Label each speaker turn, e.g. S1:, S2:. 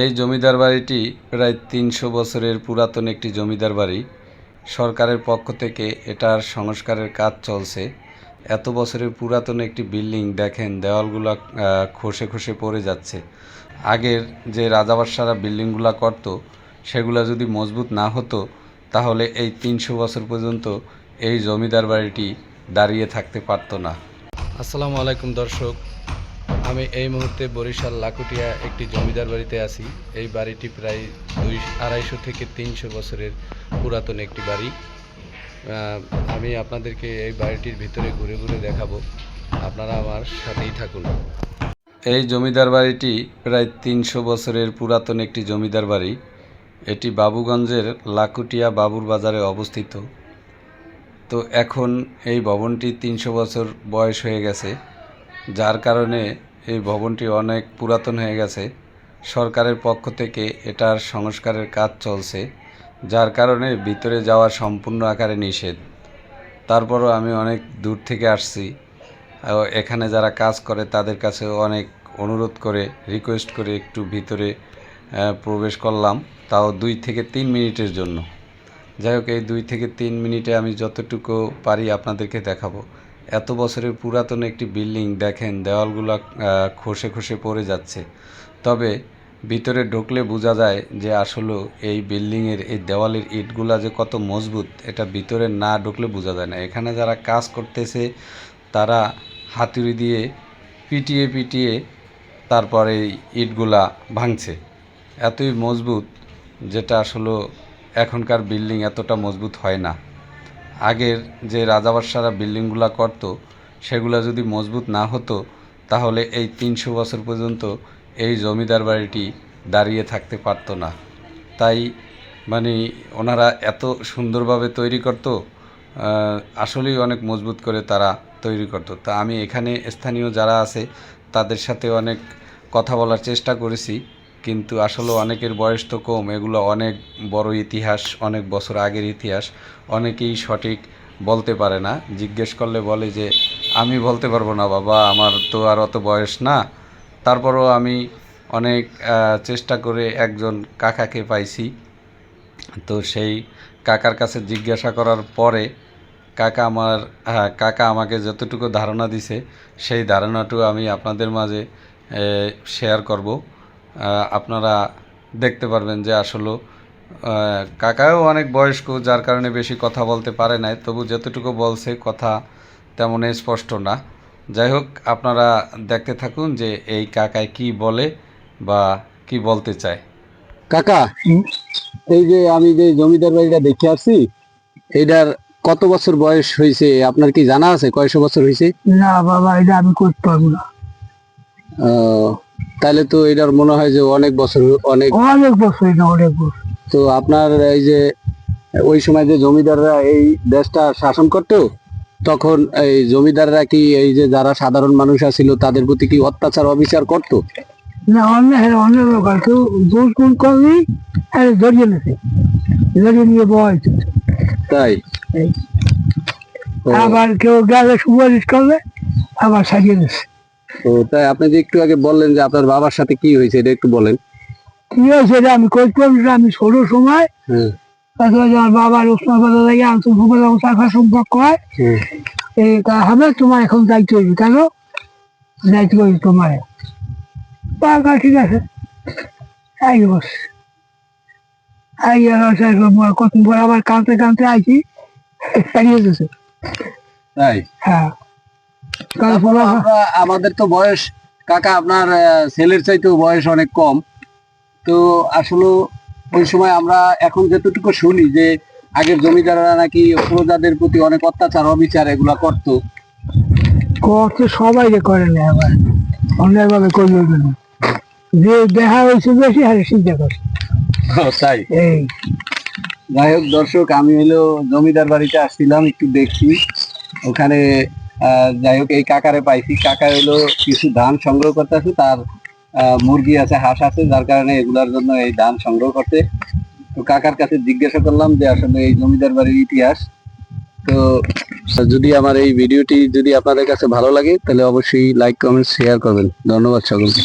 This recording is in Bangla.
S1: এই জমিদার বাড়িটি প্রায় তিনশো বছরের পুরাতন একটি জমিদার বাড়ি। সরকারের পক্ষ থেকে এটার সংস্কারের কাজ চলছে। এত বছরের পুরাতন একটি বিল্ডিং, দেখেন দেওয়ালগুলো খসে খসে পড়ে যাচ্ছে। আগের যে রাজাবাদশারা বিল্ডিংগুলো করতো, সেগুলো যদি মজবুত না হতো, তাহলে এই তিনশো বছর পর্যন্ত এই জমিদার বাড়িটি দাঁড়িয়ে থাকতে পারতো না। আসসালামু আলাইকুম দর্শক। আমি এই মুহূর্তে বরিশাল লাকুটিয়া একটি জমিদার বাড়িতে আছি। এই বাড়িটি প্রায় দুই, আড়াইশো থেকে তিনশো বছরের পুরাতন একটি বাড়ি। আমি আপনাদেরকে এই বাড়িটির ভিতরে ঘুরে ঘুরে দেখাবো। আপনারা আমার সাথেই থাকুন। এই জমিদার বাড়িটি প্রায় তিনশো বছরের পুরাতন একটি জমিদার বাড়ি। এটি বাবুগঞ্জের লাকুটিয়া বাবুর বাজারে অবস্থিত। তো এখন এই ভবনটি তিনশো বছর বয়স হয়ে গেছে। যার কারণে এই ভবনটি অনেক পুরাতন হয়ে গেছে। সরকারের পক্ষ থেকে এটার সংস্কারের কাজ চলছে, যার কারণে ভিতরে যাওয়া সম্পূর্ণ আকারে নিষেধ। তারপরও আমি অনেক দূর থেকে আসছি এখানে যারা কাজ করে তাদের কাছে অনেক অনুরোধ করে রিকোয়েস্ট করে একটু ভিতরে প্রবেশ করলাম, তাও দুই থেকে তিন মিনিটের জন্য। যাই হোক, এই দুই থেকে তিন মিনিটে আমি যতটুকু পারি আপনাদেরকে দেখাবো। এত বছরের পুরাতন একটি বিল্ডিং, দেখেন দেওয়ালগুলো খসে খসে পড়ে যাচ্ছে। তবে ভিতরে ঢুকলে বোঝা যায় যে আসলে এই বিল্ডিংয়ের, এই দেওয়ালের ইটগুলা যে কত মজবুত, এটা ভিতরে না ঢুকলে বোঝা যায় না। এখানে যারা কাজ করতেছে, তারা হাতুড়ি দিয়ে পিটিয়ে পিটিয়ে তারপরে এই ইটগুলা ভাঙছে। এতই মজবুত যেটা আসলে এখনকার বিল্ডিং এতটা মজবুত হয় না। আগের যে রাজাবাদশারা বিল্ডিংগুলো করতো, সেগুলো যদি মজবুত না হতো, তাহলে এই তিনশো বছর পর্যন্ত এই জমিদার বাড়িটি দাঁড়িয়ে থাকতে পারতো না। তাই মানে ওনারা এত সুন্দরভাবে তৈরি করত আসলেই অনেক মজবুত করে তারা তৈরি করতো। তা আমি এখানে স্থানীয় যারা আছে, তাদের সাথে অনেক কথা বলার চেষ্টা করেছি। কিন্তু আসলে অনেকের বয়স তো কম, এগুলো অনেক বড় ইতিহাস, অনেক বছর আগের ইতিহাস, অনেকেই সঠিক বলতে পারে না। জিজ্ঞেস করলে বলে যে, আমি বলতে পারব না বাবা, আমার তো আর অত বয়স না। তারপরও আমি অনেক চেষ্টা করে একজন কাকাকে পাইছি। তো সেই কাকার কাছে জিজ্ঞাসা করার পরে কাকা আমার হ্যাঁ কাকা আমাকে যতটুকু ধারণা দিছে, সেই ধারণাটুকু আমি আপনাদের মাঝে শেয়ার করব। আপনারা দেখতে পারবেন যে আসলে আহ, কাকাও অনেক বয়স্ক যার কারণে বেশি কথা বলতে পারে নাই। তবু যতটুকু বলছে কথা তেমন স্পষ্ট না। যাই হোক আপনারা দেখতে থাকুন যে এই কাকায় কি বলে বা কি বলতে চায়।
S2: কাকা এই যে আমি যে জমিদার বাড়িটা দেখে আসছি এটার কত বছর বয়স হয়েছে? আপনার কি জানা আছে কয়শো বছর হয়েছে?
S3: না বাবা এটা আমি করতে পারব না।
S2: আহ, তাহলে তো এটার মনে হয় যে অনেক বছর অনেক
S3: অনেক বছর এটা অনেক বছর।
S2: তো আপনার এই যে ওই সময় যে জমিদাররা এই দেশটা শাসন করতো তখন এই জমিদাররা কি এই যে যারা সাধারণ মানুষ আছিল তাদের প্রতি কি অত্যাচার অবিচার করতো?
S3: না অন্য হ্যাঁ অন্য লোক কেউ দোষ গুণ করবি আর জড়িয়ে নেছে। জড়িয়ে নিয়ে বয়
S2: তাই?
S3: আবার কেউ গেলে সুপারিশ করলে আবার সারিয়ে নেছে।
S2: তো তাই আপনি যে একটু আগে বললেন যে আপনার বাবার সাথে কি হয়েছে এটা একটু বলেন।
S3: কি হয়েছে এটা আমি করতে পারব আমি ছোট সময়
S2: হ্যাঁ।
S3: আমার বাবার লাগে আমি তো সুপারা শাখা সম্পর্ক হয়।
S2: হ্যাঁ।
S3: এই তা হবে তোমার এখন দায়িত্ব হইবে কেন? দায়িত্ব হইবে তোমার। ঠিক আছে। I boss. আই কত পর আবার কাঁদতে কাঁদতে আইছি হারিয়ে গেছে।
S2: তাই?
S3: হ্যাঁ।
S2: আমাদের তো বয়স কাকা আপনার ছেলের চাইতেও বয়স অনেক কম। তো আসলে ওই সময় আমরা এখন যতটুকু শুনি যে আগের জমিদাররা নাকি প্রজাদের প্রতি অনেক অত্যাচার অবিচার এগুলা করতো।
S3: করতে সবাই যে করে না আবার। অন্যায়ভাবে করবে না। যে দেখা হয়েছে বেশি হারে চিন্তা করে
S2: তাই?
S3: এই।
S2: যাই হোক দর্শক আমি হলো জমিদার বাড়িতে আসছিলাম একটু দেখছি। ওখানে যাই হোক, এই কাকারে পাইছি। কাকা হলো কিছু ধান সংগ্রহ করতে আছে তার মুরগি আছে, হাঁস আছে, যার কারণে এগুলার জন্য এই ধান সংগ্রহ করতে তো কাকার কাছে জিজ্ঞাসা করলাম যে আসলে এই জমিদার বাড়ির ইতিহাস। তো, যদি আমার এই ভিডিওটি যদি আপনাদের কাছে ভালো লাগে, তাহলে অবশ্যই লাইক কমেন্ট শেয়ার করবেন। ধন্যবাদ সকলকে।